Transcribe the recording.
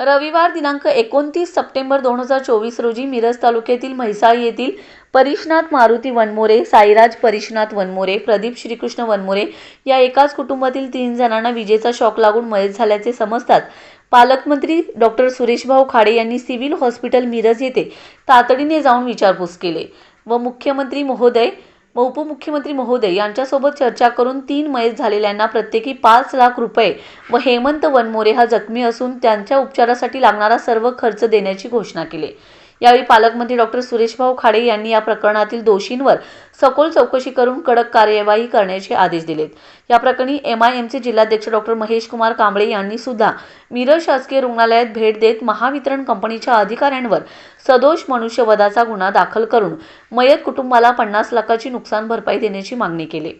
रविवार दिनांक एकोणतीस सप्टेंबर दोन हजार चोवीस रोजी मिरज तालुक्यातील म्हैसाळ येथील परिशनाथ मारुती वनमोरे साईराज परिशनाथ वनमोरे प्रदीप श्रीकृष्ण वनमोरे या एकाच कुटुंबातील तीन जणांना विजेचा शॉक लागून मयत झाल्याचे समजतात पालकमंत्री डॉक्टर सुरेशभाऊ खाडे यांनी सिव्हिल हॉस्पिटल मिरज येथे तातडीने जाऊन विचारपूस केले व मुख्यमंत्री महोदय व उपमुख्यमंत्री महोदय यांच्यासोबत चर्चा करून तीन मयत झालेल्यांना प्रत्येकी पाच लाख रुपये व हेमंत वनमोरे हा जखमी असून त्यांच्या उपचारासाठी लागणारा सर्व खर्च देण्याची घोषणा केली. यावेळी पालकमंत्री डॉक्टर सुरेशभाऊ खाडे यांनी या प्रकरणातील दोषींवर सखोल चौकशी करून कडक कार्यवाही करण्याचे आदेश दिलेत. या प्रकरणी एम आय एमचे जिल्हाध्यक्ष डॉक्टर महेश कुमार कांबळे यांनी सुद्धा मिरज शासकीय रुग्णालयात भेट देत महावितरण कंपनीच्या अधिकाऱ्यांवर सदोष मनुष्यवधाचा गुन्हा दाखल करून मयत कुटुंबाला पन्नास लाखाची नुकसान भरपाई देण्याची मागणी केली.